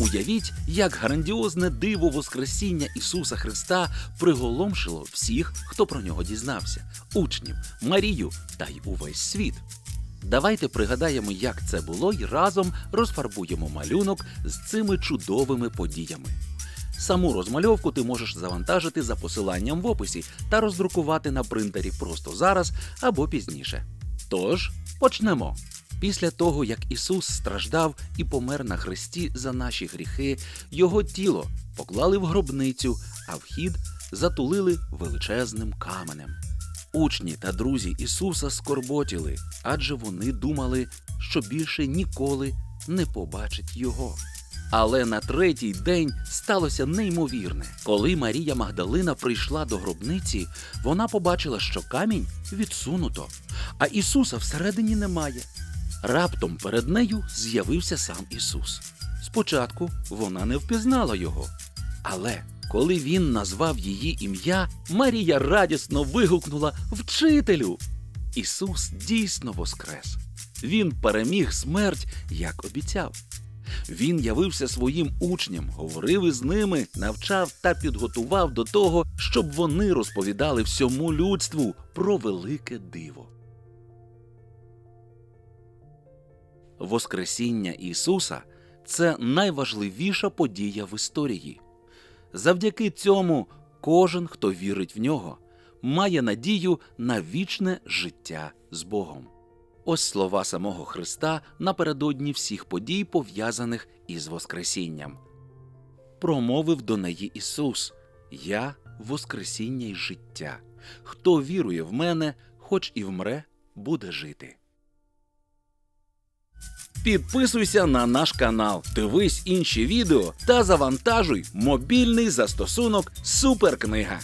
Уявіть, як грандіозне диво Воскресіння Ісуса Христа приголомшило всіх, хто про нього дізнався, учнів, Марію та й увесь світ. Давайте пригадаємо, як це було, і разом розфарбуємо малюнок з цими чудовими подіями. Саму розмальовку ти можеш завантажити за посиланням в описі та роздрукувати на принтері просто зараз або пізніше. Тож почнемо. Після того, як Ісус страждав і помер на хресті за наші гріхи, його тіло поклали в гробницю, а вхід затулили величезним каменем. Учні та друзі Ісуса скорботіли, адже вони думали, що більше ніколи не побачать його. Але на третій день сталося неймовірне. Коли Марія Магдалина прийшла до гробниці, вона побачила, що камінь відсунуто, а Ісуса всередині немає. Раптом перед нею з'явився сам Ісус. Спочатку вона не впізнала його. Але коли він назвав її ім'я, Марія радісно вигукнула Вчителю! Ісус дійсно воскрес. Він переміг смерть, як обіцяв. Він явився своїм учням, говорив із ними, навчав та підготував до того, щоб вони розповідали всьому людству про велике диво. Воскресіння Ісуса це найважливіша подія в історії. Завдяки цьому кожен, хто вірить в нього, має надію на вічне життя з Богом. Ось слова самого Христа напередодні всіх подій, пов'язаних із Воскресінням. Промовив до неї Ісус: Я Воскресіння й життя. Хто вірує в мене, хоч і вмре, буде жити. Підписуйся на наш канал, дивись інші відео та завантажуй мобільний застосунок Суперкнига.